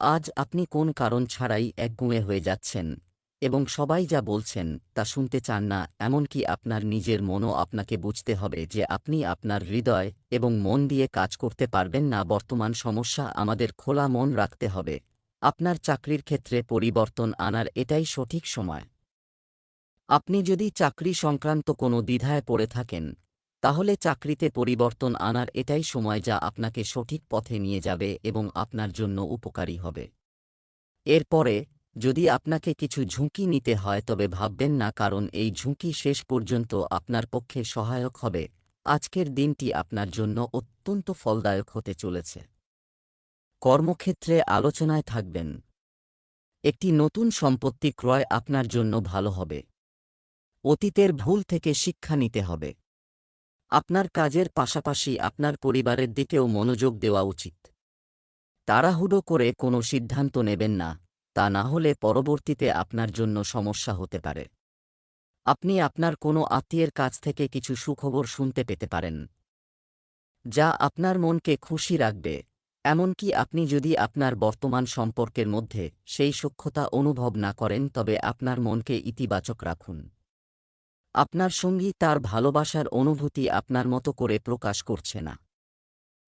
আজ আপনি কোন কারণ ছাড়াই একগুঁয়ে হয়ে যাচ্ছেন এবং সবাই যা বলছেন তা শুনতে চান না, এমনকি আপনার নিজের মনও আপনাকে বুঝতে হবে যে আপনি আপনার হৃদয় এবং মন দিয়ে কাজ করতে পারবেন না। বর্তমান সমস্যা আমাদের খোলা মন রাখতে হবে। আপনার চাকরির ক্ষেত্রে পরিবর্তন আনার এটাই সঠিক সময়। আপনি যদি চাকরি সংক্রান্ত কোনো দ্বিধায় পড়ে থাকেন তাহলে চাকরিতে পরিবর্তন আনার এটাই সময় যা আপনাকে সঠিক পথে নিয়ে যাবে এবং আপনার জন্য উপকারী হবে। এরপরে, যদি আপনাকে কিছু ঝুঁকি নিতে হয় তবে ভাববেন না কারণ এই ঝুঁকি শেষ পর্যন্ত আপনার পক্ষে সহায়ক হবে। আজকের দিনটি আপনার জন্য অত্যন্ত ফলদায়ক হতে চলেছে। কর্মক্ষেত্রে আলোচনায় থাকবেন। একটি নতুন সম্পত্তি ক্রয় আপনার জন্য ভালো হবে। অতীতের ভুল থেকে শিক্ষা নিতে হবে। আপনার কাজের পাশাপাশি আপনার পরিবারের দিকেও মনোযোগ দেওয়া উচিত। তাড়াহুড়ো করে কোনো সিদ্ধান্ত নেবেন না, তা না হলে পরবর্তীতে আপনার জন্য সমস্যা হতে পারে। আপনি আপনার কোনো আত্মীয়ের কাছ থেকে কিছু সুখবর শুনতে পেতে পারেন। যা আপনার মনকে খুশি রাখবে, এমনকি আপনি যদি আপনার বর্তমান সম্পর্কের মধ্যে সেই সূক্ষ্মতা অনুভব না করেন তবে আপনার মনকে ইতিবাচক রাখুন। আপনার সঙ্গী তার ভালোবাসার অনুভূতি আপনার মতো করে প্রকাশ করছে না।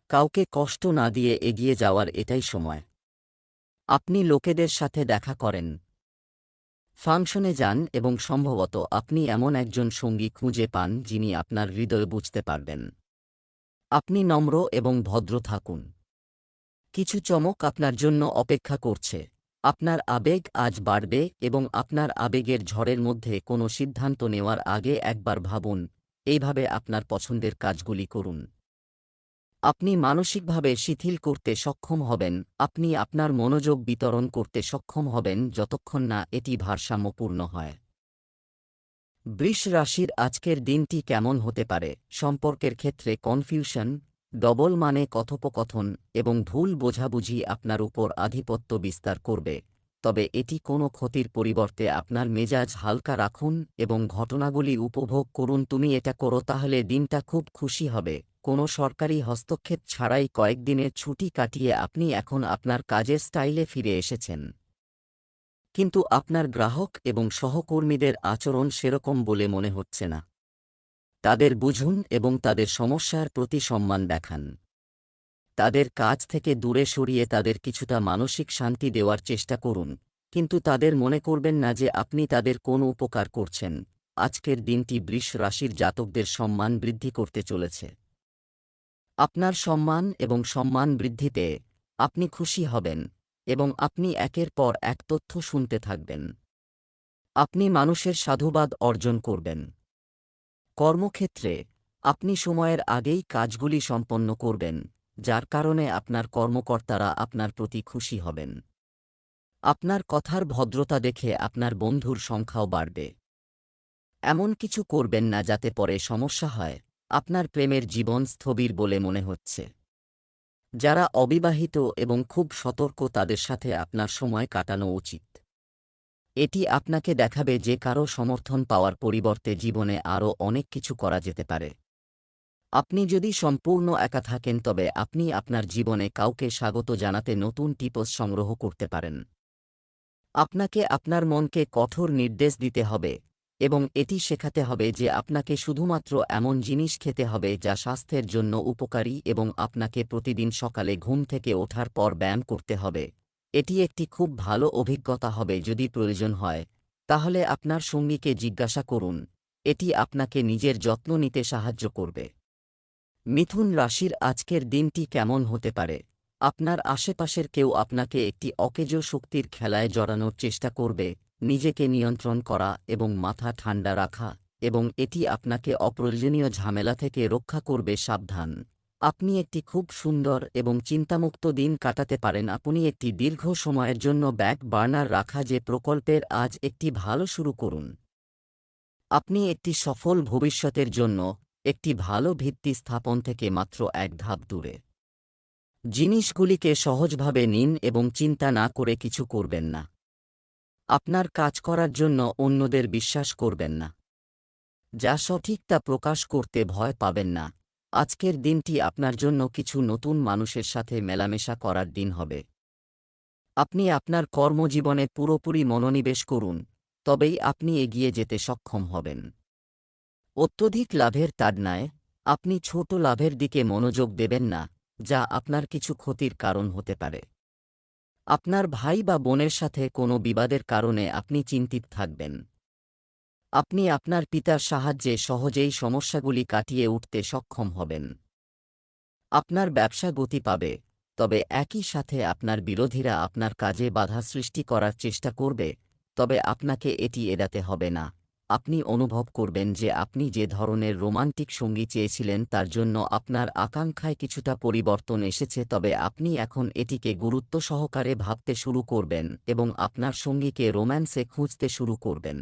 কাউকে কষ্ট না দিয়ে এগিয়ে যাওয়ার এটাই সময়। আপনি লোকেদের সাথে দেখা করেন। ফাংশনে যান এবং সম্ভবত আপনি এমন একজন সঙ্গী খুঁজে পান যিনি আপনার হৃদয় বুঝতে পারবেন। আপনি নম্র এবং ভদ্র থাকুন। কিছু চমক আপনার জন্য অপেক্ষা করছে। আপনার আবেগ আজ বাড়বে এবং আপনার আবেগের ঝড়ের মধ্যে কোনো সিদ্ধান্ত নেওয়ার আগে একবার ভাবুন, এইভাবে আপনার পছন্দের কাজগুলি করুন। আপনি মানসিকভাবে শিথিল করতে সক্ষম হবেন, আপনি আপনার মনোযোগ বিতরণ করতে সক্ষম হবেন যতক্ষণ না এটি ভারসাম্যপূর্ণ হয়। বৃষ রাশির আজকের দিনটি কেমন হতে পারে? সম্পর্কের ক্ষেত্রে কনফিউশন ডবল মানে কথোপকথন এবং ভুল বোঝাবুঝি আপনার উপর আধিপত্য বিস্তার করবে। তবে এটি কোনো ক্ষতির পরিবর্তে আপনার মেজাজ হালকা রাখুন এবং ঘটনাগুলি উপভোগ করুন। তুমি এটা করো তাহলে দিনটা খুব খুশি হবে। কোনো সরকারি হস্তক্ষেপ ছাড়াই কয়েকদিনের ছুটি কাটিয়ে আপনি এখন আপনার কাজের স্টাইলে ফিরে এসেছেন। কিন্তু আপনার গ্রাহক এবং সহকর্মীদের আচরণ সেরকম বলে মনে হচ্ছে না। তাদের বুঝুন এবং তাদের সমস্যার প্রতি সম্মান দেখান। তাদের কাজ থেকে দূরে সরিয়ে তাদের কিছুটা মানসিক শান্তি দেওয়ার চেষ্টা করুন, কিন্তু তাদের মনে করবেন না যে আপনি তাদের কোন উপকার করছেন। আজকের দিনটি বৃষ রাশির জাতকদের সম্মান বৃদ্ধি করতে চলেছে। আপনার সম্মান এবং সম্মান বৃদ্ধিতে আপনি খুশি হবেন এবং আপনি একের পর এক তথ্য শুনতে থাকবেন। আপনি মানুষের সাধুবাদ অর্জন করবেন। কর্মক্ষেত্রে, আপনি সময়ের আগেই কাজগুলি সম্পন্ন করবেন, যার কারণে আপনার কর্মকর্তারা আপনার প্রতি খুশি হবেন। আপনার কথার ভদ্রতা দেখে আপনার বন্ধুর সংখ্যাও বাড়বে। এমন কিছু করবেন না যাতে পরে সমস্যা হয়, আপনার প্রেমের জীবন স্থবির বলে মনে হচ্ছে। যারা অবিবাহিত এবং খুব সতর্ক তাদের সাথে আপনার সময় কাটানো উচিত। এটি আপনাকে দেখাবে যে কারও সমর্থন পাওয়ার পরিবর্তে জীবনে আরও অনেক কিছু করা যেতে পারে। আপনি যদি সম্পূর্ণ একা থাকেন, তবে আপনি আপনার জীবনে কাউকে স্বাগত জানাতে নতুন টিপস সংগ্রহ করতে পারেন। আপনাকে আপনার মনকে কঠোর নির্দেশ দিতে হবে এবং এটি শেখাতে হবে যে আপনাকে শুধুমাত্র এমন জিনিস খেতে হবে যা স্বাস্থ্যের জন্য উপকারী এবং আপনাকে প্রতিদিন সকালে ঘুম থেকে ওঠার পর ব্যায়াম করতে হবে। এটি একটি খুব ভালো অভিজ্ঞতা হবে যদি প্রয়োজন হয়। তাহলে আপনার সঙ্গীকে জিজ্ঞাসা করুন। এটি আপনাকে নিজের যত্ন নিতে সাহায্য করবে। মিথুন রাশির আজকের দিনটি কেমন হতে পারে? আপনার আশেপাশের কেউ আপনাকে একটি অকেজ শক্তির খেলায় জড়ানোর চেষ্টা করবে, নিজেকে নিয়ন্ত্রণ করা এবং মাথা ঠান্ডা রাখা, এবং এটি আপনাকে অপ্রয়োজনীয় ঝামেলা থেকে রক্ষা করবে সাবধান। আপনি একটি খুব সুন্দর এবং চিন্তামুক্ত দিন কাটাতে পারেন। আপনি একটি দীর্ঘ সময়ের জন্য ব্যাক বার্নার রাখা যে প্রকল্পের আজ একটি ভালো শুরু করুন। আপনি একটি সফল ভবিষ্যতের জন্য একটি ভালো ভিত্তি স্থাপন থেকে মাত্র এক ধাপ দূরে। জিনিসগুলিকে সহজভাবে নিন এবং চিন্তা না করে কিছু করবেন না। আপনার কাজ করার জন্য অন্যদের বিশ্বাস করবেন না। যা সঠিক তা প্রকাশ করতে ভয় পাবেন না। আজকের দিনটি আপনার জন্য কিছু নতুন মানুষের সাথে মেলামেশা করার দিন হবে। আপনি আপনার কর্মজীবনে পুরোপুরি মনোনিবেশ করুন, তবেই আপনি এগিয়ে যেতে সক্ষম হবেন। অত্যধিক লাভের তাড়নায়, আপনি ছোট লাভের দিকে মনোযোগ দেবেন না, যা আপনার কিছু ক্ষতির কারণ হতে পারে। আপনার ভাই বা বোনের সাথে কোনো বিবাদের কারণে আপনি চিন্তিত থাকবেন। আপনি আপনার পিতার সাহায্যে সহজেই সমস্যাগুলি কাটিয়ে উঠতে সক্ষম হবেন। আপনার ব্যবসা গতি পাবে, তবে একই সাথে আপনার বিরোধীরা আপনার কাজে বাধা সৃষ্টি করার চেষ্টা করবে, তবে আপনাকে এটি এড়াতে হবে না। আপনি অনুভব করবেন যে আপনি যে ধরনের রোমান্টিক সঙ্গী চেয়েছিলেন তার জন্য আপনার আকাঙ্ক্ষায় কিছুটা পরিবর্তন এসেছে, তবে আপনি এখন এটিকে গুরুত্ব সহকারে ভাবতে শুরু করবেন এবং আপনার সঙ্গীকে রোম্যান্সে খুঁজতে শুরু করবেন।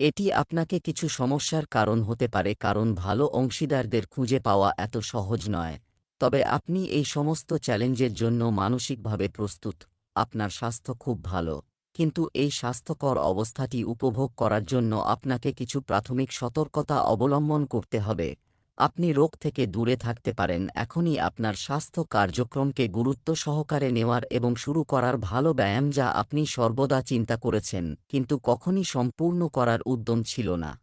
এটি আপনাকে কিছু সমস্যার কারণ হতে পারে কারণ ভালো অংশীদারদের খুঁজে পাওয়া এত সহজ নয়। তবে আপনি এই সমস্ত চ্যালেঞ্জের জন্য মানসিকভাবে প্রস্তুত, আপনার স্বাস্থ্য খুব ভালো। কিন্তু এই স্বাস্থ্যকর অবস্থাটি উপভোগ করার জন্য আপনাকে কিছু প্রাথমিক সতর্কতা অবলম্বন করতে হবে। আপনি রোগ থেকে দূরে থাকতে পারেন, এখনই আপনার স্বাস্থ্য কার্যক্রমকে গুরুত্ব সহকারে নেওয়ার এবং শুরু করার ভালো ব্যায়াম যা আপনি সর্বদা চিন্তা করেছেন, কিন্তু কখনই সম্পূর্ণ করার উদ্যম ছিল না।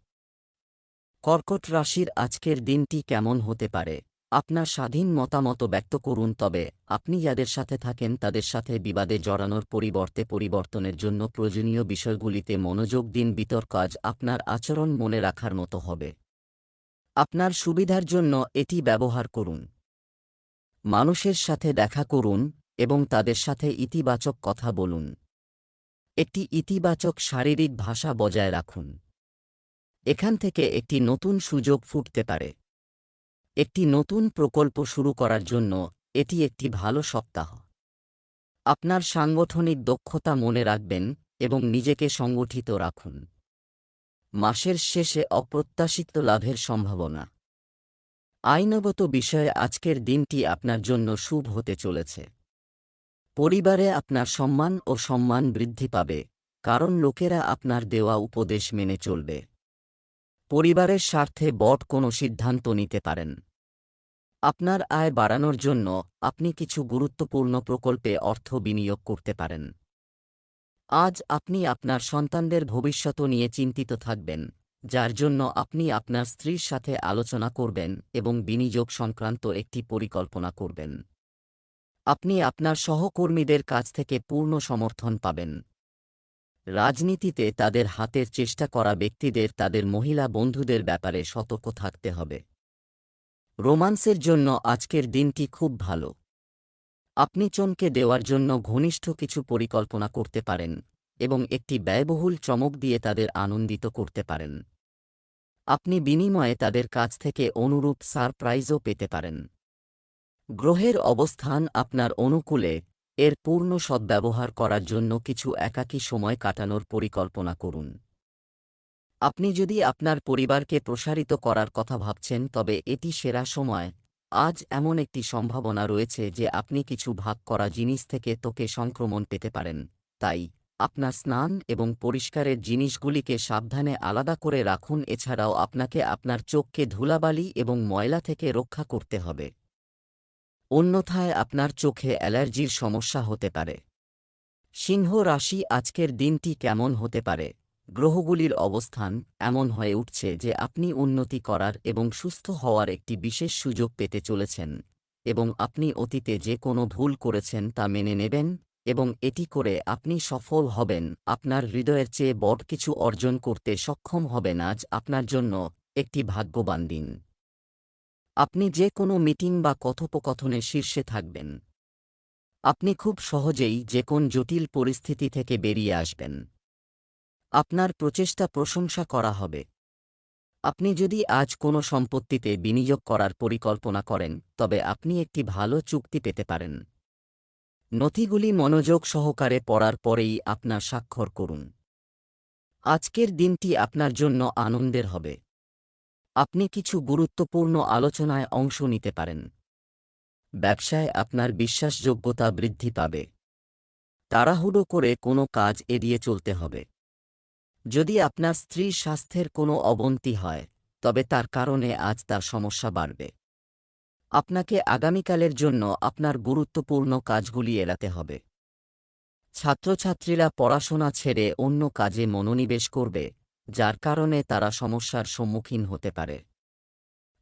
কর্কট রাশির আজকের দিনটি কেমন হতে পারে? আপনার স্বাধীন মতামত ব্যক্ত করুন, তবে আপনি যাদের সাথে থাকেন তাদের সাথে বিবাদে জড়ানোর পরিবর্তে পরিবর্তনের জন্য প্রয়োজনীয় বিষয়গুলিতে মনোযোগ দিন, বিতর্ক আজ আপনার আচরণ মনে রাখার মতো হবে। আপনার সুবিধার জন্য এটি ব্যবহার করুন। মানুষের সাথে দেখা করুন এবং তাদের সাথে ইতিবাচক কথা বলুন। একটি ইতিবাচক শারীরিক ভাষা বজায় রাখুন। এখান থেকে একটি নতুন সুযোগ ফুটতে পারে। একটি নতুন প্রকল্প শুরু করার জন্য এটি একটি ভালো সপ্তাহ। আপনার সাংগঠনিক দক্ষতা মনে রাখবেন এবং নিজেকে সংগঠিত রাখুন। মাসের শেষে অপ্রত্যাশিত লাভের সম্ভাবনা। আইনগত বিষয়ে আজকের দিনটি আপনার জন্য শুভ হতে চলেছে। পরিবারে আপনার সম্মান ও সম্মান বৃদ্ধি পাবে, কারণ লোকেরা আপনার দেওয়া উপদেশ মেনে চলবে। পরিবারের স্বার্থে বট কোনো সিদ্ধান্ত নিতে পারেন। আপনার আয় বাড়ানোর জন্য আপনি কিছু গুরুত্বপূর্ণ প্রকল্পে অর্থ বিনিয়োগ করতে পারেন। আজ আপনি আপনার সন্তানদের ভবিষ্যৎ নিয়ে চিন্তিত থাকবেন, যার জন্য আপনি আপনার স্ত্রীর সাথে আলোচনা করবেন এবং বিনিয়োগ সংক্রান্ত একটি পরিকল্পনা করবেন। আপনি আপনার সহকর্মীদের কাছ থেকে পূর্ণ সমর্থন পাবেন। রাজনীতিতে তাদের হাতের চেষ্টা করা ব্যক্তিদের, তাদের মহিলা বন্ধুদের ব্যাপারে সতর্ক থাকতে হবে। রোমান্সের জন্য আজকের দিনটি খুব ভালো। আপনি চমকে দেওয়ার জন্য ঘনিষ্ঠ কিছু পরিকল্পনা করতে পারেন এবং একটি ব্যয়বহুল চমক দিয়ে তাদের আনন্দিত করতে পারেন। আপনি বিনিময়ে তাদের কাছ থেকে অনুরূপ সারপ্রাইজও পেতে পারেন। গ্রহের অবস্থান আপনার অনুকূলে, এর পূর্ণ সদ্ব্যবহার করার জন্য কিছু একাকী সময় কাটানোর পরিকল্পনা করুন। আপনি যদি আপনার পরিবারকে প্রসারিত করার কথা ভাবছেন, তবে এটি সেরা সময় আজ এমন একটি সম্ভাবনা রয়েছে যে আপনি কিছু ভাগ করা জিনিস থেকে তোকে সংক্রমণ পেতে পারেন। তাই, আপনার স্নান এবং পরিষ্কারের জিনিসগুলিকে সাবধানে আলাদা করে রাখুন। এছাড়াও আপনাকে আপনার চোখকে ধুলাবালি এবং ময়লা থেকে রক্ষা করতে হবে। অন্যথায় আপনার চোখে অ্যালার্জির সমস্যা হতে পারে। সিংহ রাশি আজকের দিনটি কেমন হতে পারে? গ্রহগুলির অবস্থান এমন হয়ে উঠছে যে আপনি উন্নতি করার এবং সুস্থ হওয়ার একটি বিশেষ সুযোগ পেতে চলেছেন এবং আপনি অতীতে যে কোনো ভুল করেছেন তা মেনে নেবেন এবং এটি করে আপনি সফল হবেন। আপনার হৃদয়ের চেয়ে বড় কিছু অর্জন করতে সক্ষম হবেন আজ আপনার জন্য একটি ভাগ্যবান দিন। আপনি যে কোনো মিটিং বা কথোপকথনে শীর্ষে থাকবেন। আপনি খুব সহজেই যে কোন জটিল পরিস্থিতি থেকে বেরিয়ে আসবেন। আপনার প্রচেষ্টা প্রশংসা করা হবে। আপনি যদি আজ কোনো সম্পত্তিতে বিনিয়োগ করার পরিকল্পনা করেন, তবে আপনি একটি ভালো চুক্তি পেতে পারেন। নথিগুলি মনোযোগ সহকারে পড়ার পরেই আপনার স্বাক্ষর করুন। আজকের দিনটি আপনার জন্য আনন্দের হবে। আপনি কিছু গুরুত্বপূর্ণ আলোচনায় অংশ নিতে পারেন। ব্যবসায় আপনার বিশ্বাসযোগ্যতা বৃদ্ধি পাবে। তাড়াহুড়ো করে কোনো কাজ এড়িয়ে চলতে হবে। যদি আপনার স্ত্রীর স্বাস্থ্যের কোনো অবনতি হয়, তবে তার কারণে আজ তার সমস্যা বাড়বে। আপনাকে আগামীকালের জন্য আপনার গুরুত্বপূর্ণ কাজগুলি এড়াতে হবে। ছাত্রছাত্রীরা পড়াশোনা ছেড়ে অন্য কাজে মনোনিবেশ করবে, যার কারণে তারা সমস্যার সম্মুখীন হতে পারে।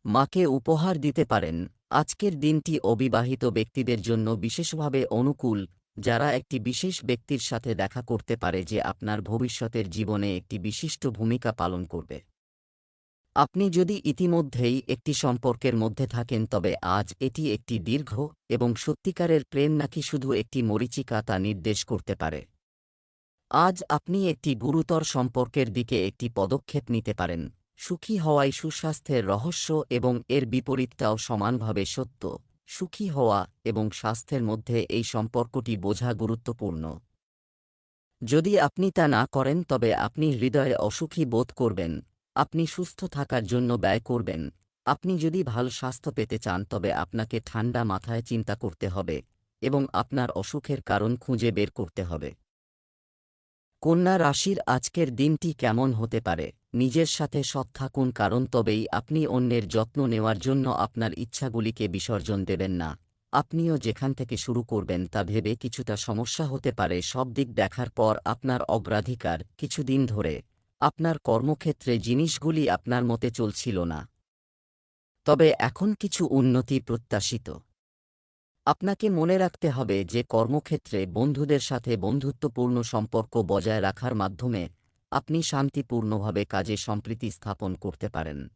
মাকে উপহার দিতে পারেন। আজকের দিনটি অবিবাহিত ব্যক্তিদের জন্য বিশেষভাবে অনুকূল যারা একটি বিশেষ ব্যক্তির সাথে দেখা করতে পারে যে আপনার ভবিষ্যতের জীবনে একটি বিশিষ্ট ভূমিকা পালন করবে। আপনি যদি ইতিমধ্যেই একটি সম্পর্কের মধ্যে থাকেন, তবে আজ এটি একটি দীর্ঘ এবং সত্যিকারের প্রেম নাকি শুধু একটি মরিচিকা তা নির্দেশ করতে পারে। আজ আপনি একটি গুরুতর সম্পর্কের দিকে একটি পদক্ষেপ নিতে পারেন। সুখী হওয়াই সুস্বাস্থ্যের রহস্য এবং এর বিপরীতটাও সমানভাবে সত্য। সুখী হওয়া এবং স্বাস্থ্যের মধ্যে এই সম্পর্কটি বোঝা গুরুত্বপূর্ণ। যদি আপনি তা না করেন, তবে আপনি হৃদয়ে অসুখী বোধ করবেন। আপনি সুস্থ থাকার জন্য ব্যয় করবেন। আপনি যদি ভালো স্বাস্থ্য পেতে চান, তবে আপনাকে ঠান্ডা মাথায় চিন্তা করতে হবে এবং আপনার অসুখের কারণ খুঁজে বের করতে হবে। কন্যা রাশির আজকের দিনটি কেমন হতে পারে? নিজের সাথে সৎ থাকুন কারণ তবেই আপনি অন্যের যত্ন নেওয়ার জন্য আপনার ইচ্ছাগুলিকে বিসর্জন দেবেন না। আপনিও যেখান থেকে শুরু করবেন তা ভেবে কিছুটা সমস্যা হতে পারে, সব দিক দেখার পর আপনার অগ্রাধিকার কিছুদিন ধরে আপনার কর্মক্ষেত্রে জিনিসগুলি আপনার মতে চলছিল না। তবে এখন কিছু উন্নতি প্রত্যাশিত। আপনাকে মনে রাখতে হবে যে কর্মক্ষেত্রে বন্ধুদের সাথে বন্ধুত্বপূর্ণ সম্পর্ক বজায় রাখার মাধ্যমে আপনি শান্তিপূর্ণভাবে কাজে সম্প্রীতি স্থাপন করতে পারেন।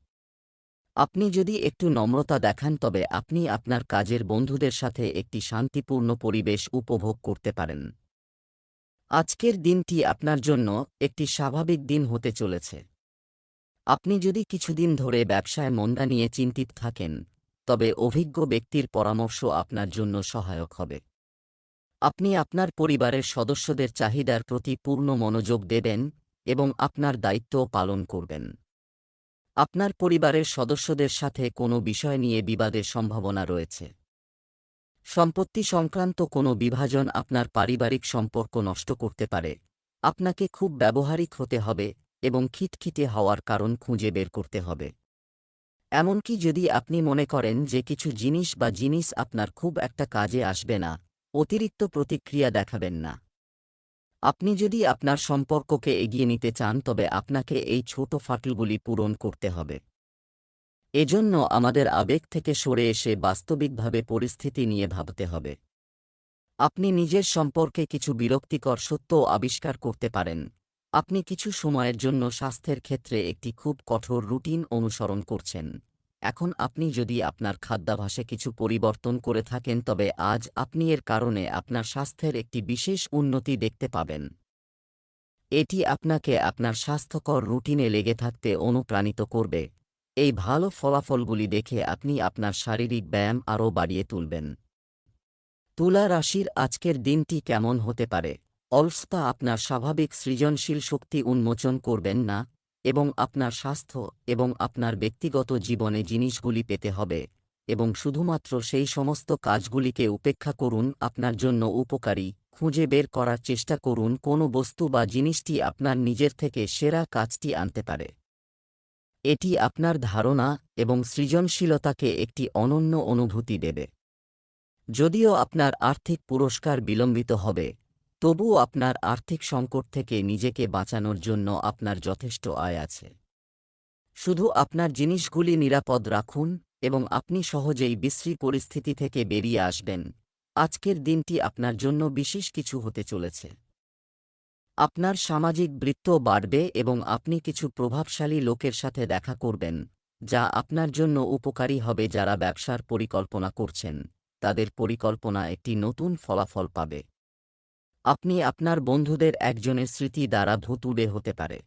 আপনি যদি একটু নম্রতা দেখান, তবে আপনি আপনার কাজের বন্ধুদের সাথে একটি শান্তিপূর্ণ পরিবেশ উপভোগ করতে পারেন। আজকের দিনটি আপনার জন্য একটি স্বাভাবিক দিন হতে চলেছে। আপনি যদি কিছুদিন ধরে ব্যবসায় মন্দা নিয়ে চিন্তিত থাকেন, তবে অভিজ্ঞ ব্যক্তির পরামর্শ আপনার জন্য সহায়ক হবে। আপনি আপনার পরিবারের সদস্যদের চাহিদার প্রতি পূর্ণ মনোযোগ দেবেন এবং আপনার দায়িত্ব পালন করবেন। আপনার পরিবারের সদস্যদের সাথে কোনো বিষয় নিয়ে বিবাদের সম্ভাবনা রয়েছে। সম্পত্তি সংক্রান্ত কোনো বিভাজন আপনার পারিবারিক সম্পর্ক নষ্ট করতে পারে। আপনাকে খুব ব্যবহারিক হতে হবে এবং খিটখিটে হওয়ার কারণ খুঁজে বের করতে হবে। এমনকি যদি আপনি মনে করেন যে কিছু জিনিস বা জিনিস আপনার খুব একটা কাজে আসবে না, অতিরিক্ত প্রতিক্রিয়া দেখাবেন না। আপনি যদি আপনার সম্পর্ককে এগিয়ে নিতে চান, তবে আপনাকে এই ছোট ফাটলগুলি পূরণ করতে হবে। এজন্য আমাদের আবেগ থেকে সরে এসে বাস্তবিকভাবে পরিস্থিতি নিয়ে ভাবতে হবে। আপনি নিজের সম্পর্কে কিছু বিরক্তিকর সত্য আবিষ্কার করতে পারেন। আপনি কিছু সময়ের জন্য স্বাস্থ্যের ক্ষেত্রে একটি খুব কঠোর রুটিন অনুসরণ করছেন। এখন আপনি যদি আপনার খাদ্যাভাসে কিছু পরিবর্তন করে থাকেন, তবে আজ আপনি এর কারণে আপনার স্বাস্থ্যের একটি বিশেষ উন্নতি দেখতে পাবেন। এটি আপনাকে আপনার স্বাস্থ্যকর রুটিনে লেগে থাকতে অনুপ্রাণিত করবে। এই ভালো ফলাফলগুলি দেখে আপনি আপনার শারীরিক ব্যায়াম আরও বাড়িয়ে তুলবেন। তুলা রাশির আজকের দিনটি কেমন হতে পারে? অলস্তা আপনার স্বাভাবিক সৃজনশীল শক্তি উন্মোচন করবেন না এবং আপনার স্বাস্থ্য এবং আপনার ব্যক্তিগত জীবনে জিনিসগুলি পেতে হবে, এবং শুধুমাত্র সেই সমস্ত কাজগুলিকে উপেক্ষা করুন, আপনার জন্য উপকারী। খুঁজে বের করার চেষ্টা করুন, কোনো বস্তু বা জিনিসটি আপনার নিজের থেকে সেরা কাজটি আনতে পারে। এটি আপনার ধারণা এবং সৃজনশীলতাকে একটি অনন্য অনুভূতি দেবে। যদিও আপনার আর্থিক পুরস্কার বিলম্বিত হবে তবুও আপনার আর্থিক সংকট থেকে নিজেকে বাঁচানোর জন্য আপনার যথেষ্ট আয় আছে। শুধু আপনার জিনিসগুলি নিরাপদ রাখুন এবং আপনি সহজেই বিশ্রী পরিস্থিতি থেকে বেরিয়ে আসবেন। আজকের দিনটি আপনার জন্য বিশেষ কিছু হতে চলেছে। আপনার সামাজিক বৃত্ত বাড়বে এবং আপনি কিছু প্রভাবশালী লোকের সাথে দেখা করবেন, যা আপনার জন্য উপকারী হবে যারা ব্যবসার পরিকল্পনা করছেন। তাদের পরিকল্পনা একটি নতুন ফলাফল পাবে। আপনি আপনার বন্ধুদের একজনের স্মৃতি দ্বারা ভুতুড়ে হতে পারে।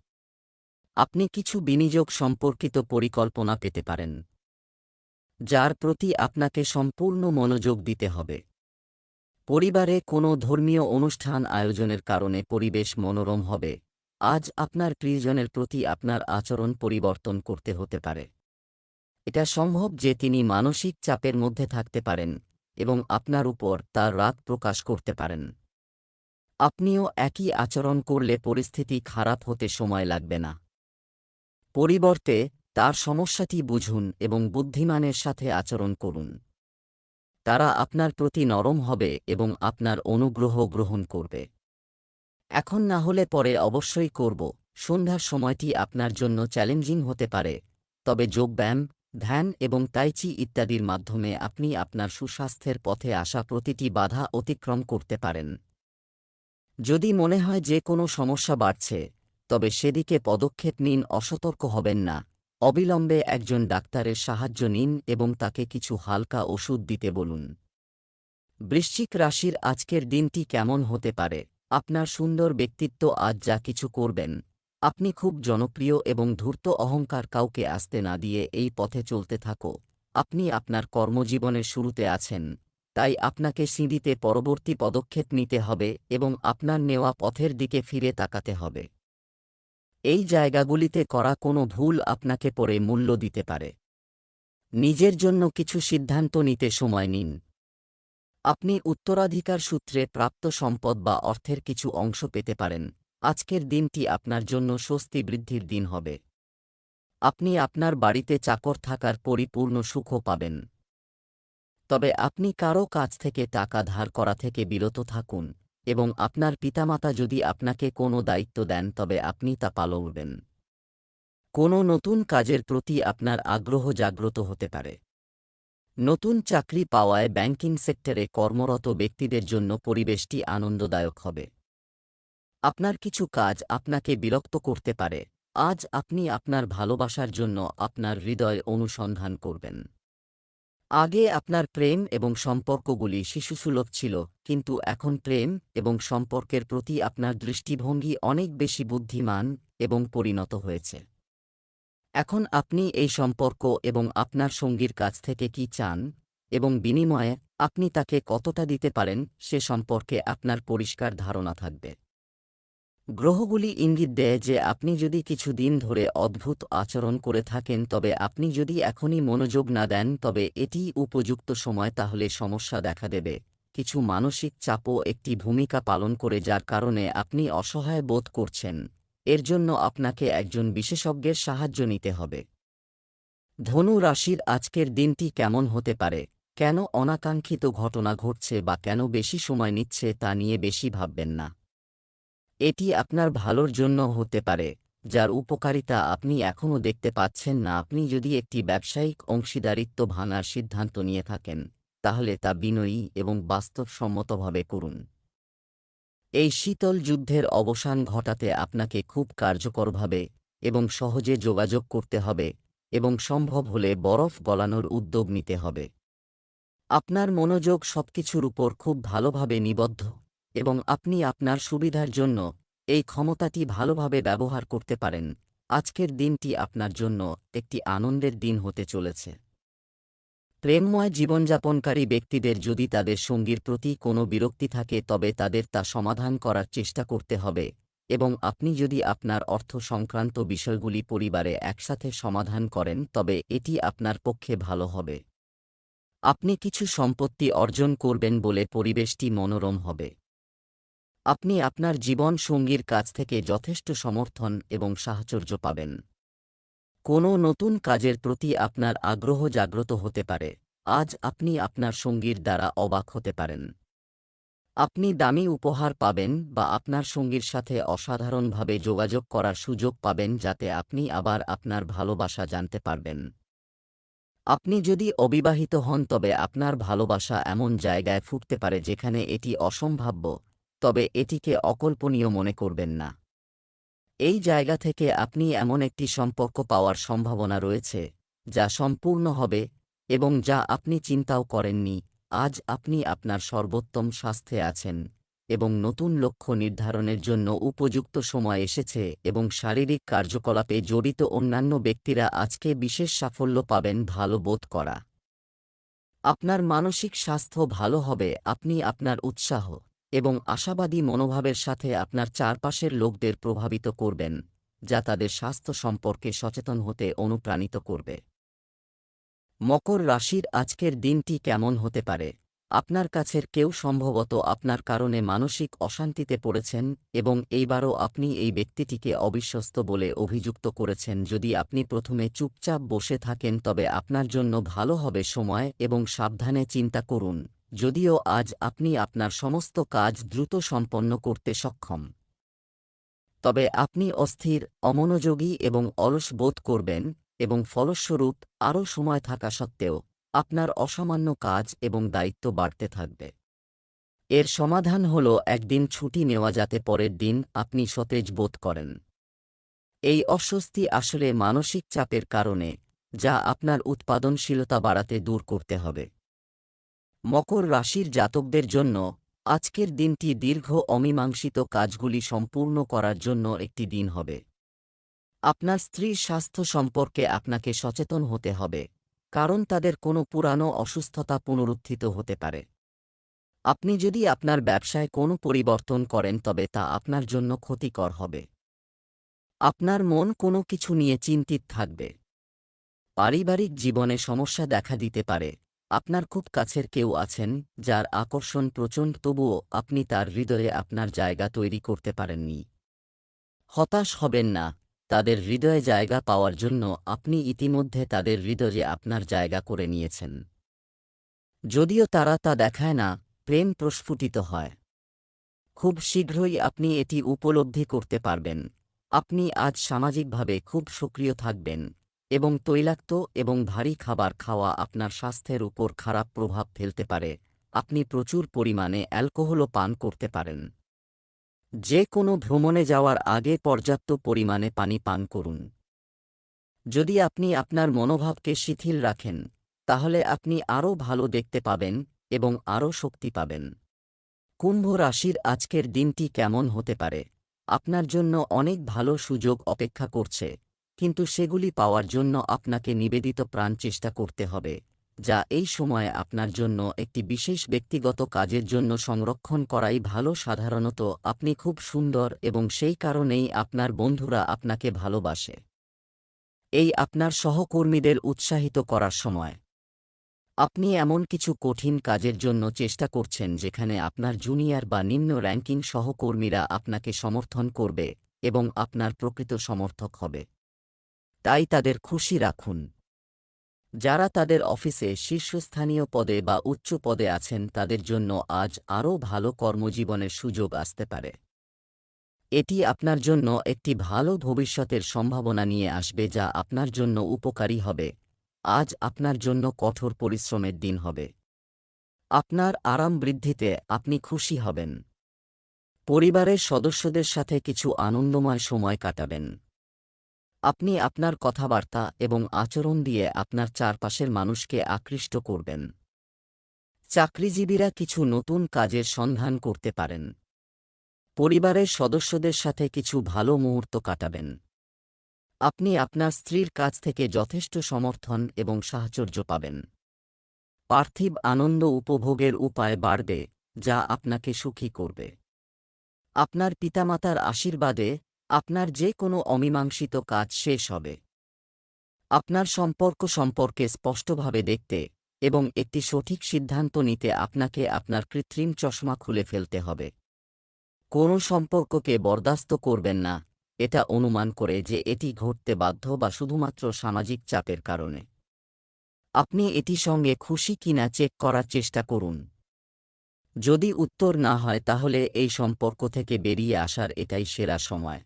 আপনি কিছু বিনিয়োগ সম্পর্কিত পরিকল্পনা পেতে পারেন, যার প্রতি আপনাকে সম্পূর্ণ মনোযোগ দিতে হবে। পরিবারে কোনো ধর্মীয় অনুষ্ঠান আয়োজনের কারণে পরিবেশ মনোরম হবে। আজ আপনার প্রিয়জনের প্রতি আপনার আচরণ পরিবর্তন করতে হতে পারে। এটা সম্ভব যে তিনি মানসিক চাপের মধ্যে থাকতে পারেন এবং আপনার উপর তার রাগ প্রকাশ করতে পারেন। আপনিও একই আচরণ করলে পরিস্থিতি খারাপ হতে সময় লাগবে না। পরিবর্তে, তার সমস্যাটি বুঝুন এবং বুদ্ধিমানের সাথে আচরণ করুন। তারা আপনার প্রতি নরম হবে এবং আপনার অনুগ্রহ গ্রহণ করবে। এখন না হলে পরে অবশ্যই করব। সন্ধ্যার সময়টি আপনার জন্য চ্যালেঞ্জিং হতে পারে, তবে যোগব্যায়াম ধ্যান এবং তাইচি ইত্যাদির মাধ্যমে আপনি আপনার সুস্বাস্থ্যের পথে আসা প্রতিটি বাধা অতিক্রম করতে পারেন। যদি মনে হয় যে কোনো সমস্যা বাড়ছে, তবে সেদিকে পদক্ষেপ নিন, অসতর্ক হবেন না। অবিলম্বে একজন ডাক্তারের সাহায্য নিন এবং তাকে কিছু হালকা ওষুধ দিতে বলুন। বৃশ্চিক রাশির আজকের দিনটি কেমন হতে পারে? আপনার সুন্দর ব্যক্তিত্ব আজ যা কিছু করবেন। আপনি খুব জনপ্রিয় এবং ধূর্ত অহংকার কাউকে আসতে না দিয়ে এই পথে চলতে থাকো। আপনি আপনার কর্মজীবনের শুরুতে আছেন। তাই আপনাকে সিঁড়িতে পরবর্তী পদক্ষেপ নিতে হবে এবং আপনার নেওয়া পথের দিকে ফিরে তাকাতে হবে। এই জায়গাগুলিতে করা কোনো ভুল আপনাকে পরে মূল্য দিতে পারে। নিজের জন্য কিছু সিদ্ধান্ত নিতে সময় নিন। আপনি উত্তরাধিকার সূত্রে প্রাপ্ত সম্পদ বা অর্থের কিছু অংশ পেতে পারেন। আজকের দিনটি আপনার জন্য স্বস্তি বৃদ্ধির দিন হবে। আপনি আপনার বাড়িতে চাকর থাকার পরিপূর্ণ সুখও পাবেন। তবে আপনি কারও কাছ থেকে টাকা ধার করা থেকে বিরত থাকুন এবং আপনার পিতামাতা যদি আপনাকে কোনো দায়িত্ব দেন, তবে আপনি তা পালবেন কোনো নতুন কাজের প্রতি আপনার আগ্রহ জাগ্রত হতে পারে। নতুন চাকরি পাওয়ায় ব্যাংকিং সেক্টরে কর্মরত ব্যক্তিদের জন্য পরিবেশটি আনন্দদায়ক হবে। আপনার কিছু কাজ আপনাকে বিরক্ত করতে পারে। আজ আপনি আপনার ভালোবাসার জন্য আপনার হৃদয় অনুসন্ধান করবেন। আগে আপনার প্রেম এবং সম্পর্কগুলি শিশুসুলভ ছিল, কিন্তু এখন প্রেম এবং সম্পর্কের প্রতি আপনার দৃষ্টিভঙ্গি অনেক বেশি বুদ্ধিমান এবং পরিণত হয়েছে। এখন আপনি এই সম্পর্ক এবং আপনার সঙ্গীর কাছ থেকে কি চান এবং বিনিময়ে আপনি তাকে কতটা দিতে পারেন সে সম্পর্কে আপনার পরিষ্কার ধারণা থাকবে। গ্রহগুলি ইঙ্গিত দেয় যে আপনি যদি কিছুদিন ধরে অদ্ভুত আচরণ করে থাকেন, তবে আপনি যদি এখনই মনোযোগ না দেন, তবে এটি উপযুক্ত সময়, তাহলে সমস্যা দেখা দেবে। কিছু মানসিক চাপও একটি ভূমিকা পালন করে, যার কারণে আপনি অসহায় বোধ করছেন। এর জন্য আপনাকে একজন বিশেষজ্ঞের সাহায্য নিতে হবে। ধনু রাশির আজকের দিনটি কেমন হতে পারে? কেন অনাকাঙ্ক্ষিত ঘটনা ঘটছে বা কেন বেশি সময় নিচ্ছে, তা নিয়ে বেশি ভাববেন না। এটি আপনার ভালোর জন্য হতে পারে, যার উপকারিতা আপনি এখনও দেখতে পাচ্ছেন না। আপনি যদি একটি ব্যবসায়িক অংশীদারিত্ব ভাঙার সিদ্ধান্ত নিয়ে থাকেন, তাহলে তা বিনয়ী এবং বাস্তবসম্মতভাবে করুন। এই শীতল যুদ্ধের অবসান ঘটাতে আপনাকে খুব কার্যকরভাবে এবং সহজে যোগাযোগ করতে হবে এবং সম্ভব হলে বরফ গলানোর উদ্যোগ নিতে হবে। আপনার মনোযোগ সবকিছুর উপর খুব ভালোভাবে নিবদ্ধ। এবং আপনি আপনার সুবিধার জন্য এই ক্ষমতাটি ভালোভাবে ব্যবহার করতে পারেন। আজকের দিনটি আপনার জন্য একটি আনন্দের দিন হতে চলেছে। প্রেমময় জীবনযাপনকারী ব্যক্তিদের যদি তাদের সঙ্গীর প্রতি কোনো বিরক্তি থাকে, তবে তাদের তা সমাধান করার চেষ্টা করতে হবে এবং আপনি যদি আপনার অর্থ সংক্রান্ত বিষয়গুলি পরিবারে একসাথে সমাধান করেন, তবে এটি আপনার পক্ষে ভালো হবে। আপনি কিছু সম্পত্তি অর্জন করবেন বলে পরিবেশটি মনোরম হবে। আপনি আপনার জীবন সঙ্গীর কাছ থেকে যথেষ্ট সমর্থন এবং সাহচর্য পাবেন। কোনো নতুন কাজের প্রতি আপনার আগ্রহ জাগ্রত হতে পারে। আজ আপনি আপনার সঙ্গীর দ্বারা অবাক হতে পারেন। আপনি দামি উপহার পাবেন বা আপনার সঙ্গীর সাথে অসাধারণভাবে যোগাযোগ করার সুযোগ পাবেন যাতে আপনি আবার আপনার ভালোবাসা জানতে পারবেন। আপনি যদি অবিবাহিত হন তবে আপনার ভালোবাসা এমন জায়গায় ফুটতে পারে যেখানে এটি অসম্ভাব্য। তবে এটিকে অকল্পনীয় মনে করবেন না। এই জায়গা থেকে আপনি এমন একটি সম্পর্ক পাওয়ার সম্ভাবনা রয়েছে, যা সম্পূর্ণ হবে এবং যা আপনি চিন্তাও করেননি, আজ আপনি আপনার সর্বোত্তম স্বাস্থ্যে আছেন এবং নতুন লক্ষ্য নির্ধারণের জন্য উপযুক্ত সময় এসেছে এবং শারীরিক কার্যকলাপে জড়িত অন্যান্য ব্যক্তিরা আজকে বিশেষ সাফল্য পাবেন ভালো বোধ করা। আপনার মানসিক স্বাস্থ্য ভালো হবে, আপনি আপনার উৎসাহ এবং আশাবাদী মনোভাবের সাথে আপনার চারপাশের লোকদের প্রভাবিত করবেন, যা তাদের স্বাস্থ্য সম্পর্কে সচেতন হতে অনুপ্রাণিত করবে। মকর রাশির আজকের দিনটি কেমন হতে পারে? আপনার কাছের কেউ সম্ভবত আপনার কারণে মানসিক অশান্তিতে পড়েছেন এবং এইবারও আপনি এই ব্যক্তিটিকে অবিশ্বস্ত বলে অভিযুক্ত করেছেন। যদি আপনি প্রথমে চুপচাপ বসে থাকেন, তবে আপনার জন্য ভালো হবে সময় এবং সাবধানে চিন্তা করুন। যদিও আজ আপনি আপনার সমস্ত কাজ দ্রুত সম্পন্ন করতে সক্ষম। তবে আপনি অস্থির, অমনোযোগী এবং অলস বোধ করবেন এবং ফলস্বরূপ আরও সময় থাকা সত্ত্বেও আপনার অসামান্য কাজ এবং দায়িত্ব বাড়তে থাকবে। এর সমাধান হল একদিন ছুটি নেওয়া যাতে পরের দিন আপনি সতেজ বোধ করেন। এই অস্বস্তি আসলে মানসিক চাপের কারণে, যা আপনার উৎপাদনশীলতা বাড়াতে দূর করতে হবে। মকর রাশির জাতকদের জন্য আজকের দিনটি দীর্ঘ অমীমাংসিত কাজগুলি সম্পূর্ণ করার জন্য একটি দিন হবে। আপনার স্ত্রীর স্বাস্থ্য সম্পর্কে আপনাকে সচেতন হতে হবে, কারণ তাদের কোনো পুরানো অসুস্থতা পুনরুত্থিত হতে পারে। আপনি যদি আপনার ব্যবসায় কোনো পরিবর্তন করেন, তবে তা আপনার জন্য ক্ষতিকর হবে। আপনার মন কোনো কিছু নিয়ে চিন্তিত থাকবে। পারিবারিক জীবনে সমস্যা দেখা দিতে পারে আপনার খুব কাছের কেউ আছেন, যার আকর্ষণ প্রচণ্ড, তবুও আপনি তার হৃদয়ে আপনার জায়গা তৈরি করতে পারেননি। হতাশ হবেন না, তাদের হৃদয়ে জায়গা পাওয়ার জন্য আপনি ইতিমধ্যে তাদের হৃদয়ে আপনার জায়গা করে নিয়েছেন। যদিও তারা তা দেখায় না, প্রেম প্রস্ফুটিত হয়। খুব শীঘ্রই আপনি এটি উপলব্ধি করতে পারবেন। আপনি আজ সামাজিকভাবে খুব সক্রিয় থাকবেন। এবং তৈলাক্ত এবং ভারী খাবার খাওয়া আপনার স্বাস্থ্যের উপর খারাপ প্রভাব ফেলতে পারে। আপনি প্রচুর পরিমাণে অ্যালকোহলও পান করতে পারেন। যে কোনো ভ্রমণে যাওয়ার আগে পর্যাপ্ত পরিমাণে পানি পান করুন। যদি আপনি আপনার মনোভাবকে শিথিল রাখেন, তাহলে আপনি আরও ভালো দেখতে পাবেন এবং আরও শক্তি পাবেন। কুম্ভ রাশির আজকের দিনটি কেমন হতে পারে? আপনার জন্য অনেক ভালো সুযোগ অপেক্ষা করছে। কিন্তু সেগুলি পাওয়ার জন্য আপনাকে নিবেদিত প্রাণ চেষ্টা করতে হবে, যা এই সময়ে আপনার জন্য একটি বিশেষ ব্যক্তিগত কাজের জন্য সংরক্ষণ করাই ভালো। সাধারণত আপনি খুব সুন্দর এবং সেই কারণেই আপনার বন্ধুরা আপনাকে ভালোবাসে। এই আপনার সহকর্মীদের উৎসাহিত করার সময়। আপনি এমন কিছু কঠিন কাজের জন্য চেষ্টা করছেন যেখানে আপনার জুনিয়র বা নিম্ন র্যাঙ্কিং সহকর্মীরা আপনাকে সমর্থন করবে এবং আপনার প্রকৃত সমর্থক হবে। তাই তাদের খুশি রাখুন। যারা তাদের অফিসে শীর্ষস্থানীয় পদে বা উচ্চ পদে আছেন, তাদের জন্য আজ আরও ভালো কর্মজীবনের সুযোগ আসতে পারে। এটি আপনার জন্য একটি ভালো ভবিষ্যতের সম্ভাবনা নিয়ে আসবে যা আপনার জন্য উপকারী হবে। আজ আপনার জন্য কঠোর পরিশ্রমের দিন হবে। আপনার আরাম বৃদ্ধিতে আপনি খুশি হবেন। পরিবারের সদস্যদের সাথে কিছু আনন্দময় সময় কাটাবেন। আপনি আপনার কথাবার্তা এবং আচরণ দিয়ে আপনার চারপাশের মানুষকে আকৃষ্ট করবেন। চাকরিজীবীরা কিছু নতুন কাজের সন্ধান করতে পারেন। পরিবারের সদস্যদের সাথে কিছু ভালো মুহূর্ত কাটাবেন। আপনি আপনার স্ত্রীর কাছ থেকে যথেষ্ট সমর্থন এবং সাহচর্য পাবেন। পার্থিব আনন্দ উপভোগের উপায় বাড়বে, যা আপনাকে সুখী করবে। আপনার পিতামাতার আশীর্বাদে আপনার যে কোনো অমীমাংসিত কাজ শেষ হবে। আপনার সম্পর্ক সম্পর্কে স্পষ্টভাবে দেখতে এবং একটি সঠিক সিদ্ধান্ত নিতে আপনাকে আপনার কৃত্রিম চশমা খুলে ফেলতে হবে। কোনো সম্পর্ককে বরদাস্ত করবেন না, এটা অনুমান করে যে এটি ঘটতে বাধ্য বা শুধুমাত্র সামাজিক চাপের কারণে। আপনি এটি সঙ্গে খুশি কিনা চেক করার চেষ্টা করুন। যদি উত্তর না হয় তাহলে এই সম্পর্ক থেকে বেরিয়ে আসার এটাই সেরা সময়।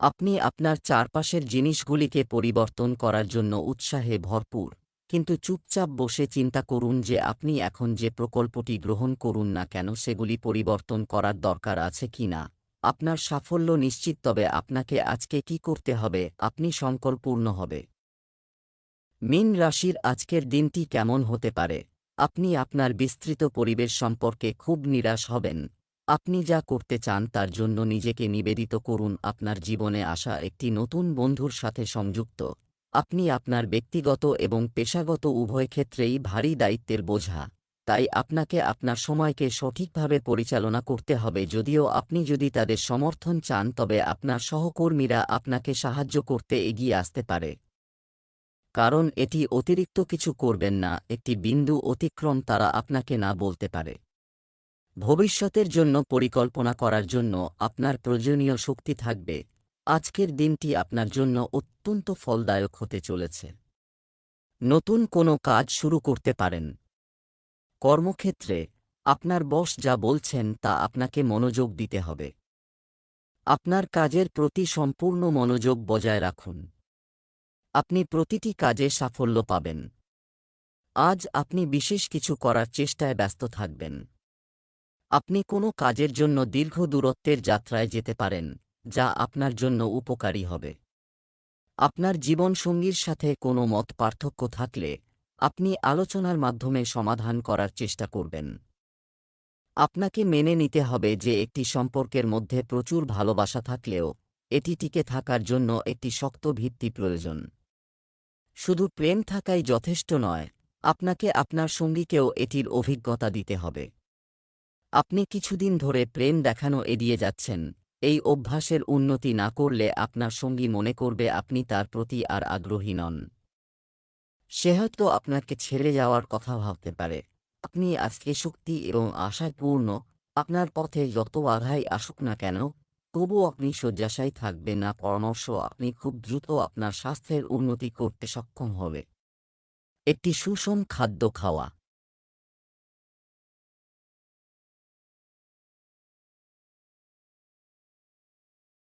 আপনি আপনার চারপাশের জিনিসগুলিকে পরিবর্তন করার জন্য উৎসাহে ভরপুর। কিন্তু চুপচাপ বসে চিন্তা করুন যে আপনি এখন যে প্রকল্পটি গ্রহণ করুন না কেন সেগুলি পরিবর্তন করার দরকার আছে কি না। আপনার সাফল্য নিশ্চিত, তবে আপনাকে আজকে কি করতে হবে? আপনি সংকল্পূর্ণ হবে। মিন রাশির আজকের দিনটি কেমন হতে পারে? আপনি আপনার বিস্তৃত পরিবেশ সম্পর্কে খুব নিরাশ হবেন। আপনি যা করতে চান তার জন্য নিজেকে নিবেদিত করুন। আপনার জীবনে আসা একটি নতুন বন্ধুর সাথে সংযুক্ত। আপনি আপনার ব্যক্তিগত এবং পেশাগত উভয় ক্ষেত্রেই ভারী দায়িত্বের বোঝা। তাই আপনাকে আপনার সময়কে সঠিকভাবে পরিচালনা করতে হবে। যদিও আপনি যদি তাদের সমর্থন চান, তবে আপনার সহকর্মীরা আপনাকে সাহায্য করতে এগিয়ে আসতে পারে। কারণ এটি অতিরিক্ত কিছু করবেন না। একটি বিন্দু অতিক্রম তারা আপনাকে না বলতে পারে। ভবিষ্যতের জন্য পরিকল্পনা করার জন্য আপনার প্রয়োজনীয় শক্তি থাকবে। আজকের দিনটি আপনার জন্য অত্যন্ত ফলদায়ক হতে চলেছে। নতুন কোনো কাজ শুরু করতে পারেন। কর্মক্ষেত্রে আপনার বস যা বলছেন তা আপনাকে মনোযোগ দিতে হবে। আপনার কাজের প্রতি সম্পূর্ণ মনোযোগ বজায় রাখুন। আপনি প্রতিটি কাজে সাফল্য পাবেন। আজ আপনি বিশেষ কিছু করার চেষ্টায় ব্যস্ত থাকবেন। আপনি কোনো কাজের জন্য দীর্ঘ দূরত্বের যাত্রায় যেতে পারেন, যা আপনার জন্য উপকারী হবে। আপনার জীবনসঙ্গীর সাথে কোনো মত পার্থক্য থাকলে, আপনি আলোচনার মাধ্যমে সমাধান করার চেষ্টা করবেন। আপনাকে মেনে নিতে হবে যে একটি সম্পর্কের মধ্যে প্রচুর ভালোবাসা থাকলেও, এটি টিকে থাকার জন্য একটি শক্ত ভিত্তি প্রয়োজন। শুধু প্রেম থাকাই যথেষ্ট নয়, আপনাকে আপনার সঙ্গীকেও এটির অভিজ্ঞতা দিতে হবে। আপনি কিছুদিন ধরে প্রেম দেখানো এড়িয়ে যাচ্ছেন। এই অভ্যাসের উন্নতি না করলে আপনার সঙ্গী মনে করবে আপনি তার প্রতি আর আগ্রহী নন। সে হয়তো আপনাকে ছেড়ে যাওয়ার কথা ভাবতে পারে। আপনি আজকে শক্তি এবং আশায় পূর্ণ, আপনার পথে যত বাধাই আসুক না কেন তবু আপনি শয্যাশায়ী থাকবেন না, পরামর্শ আপনি খুব দ্রুত আপনার স্বাস্থ্যের উন্নতি করতে সক্ষম হবে। একটি সুষম খাদ্য খাওয়া।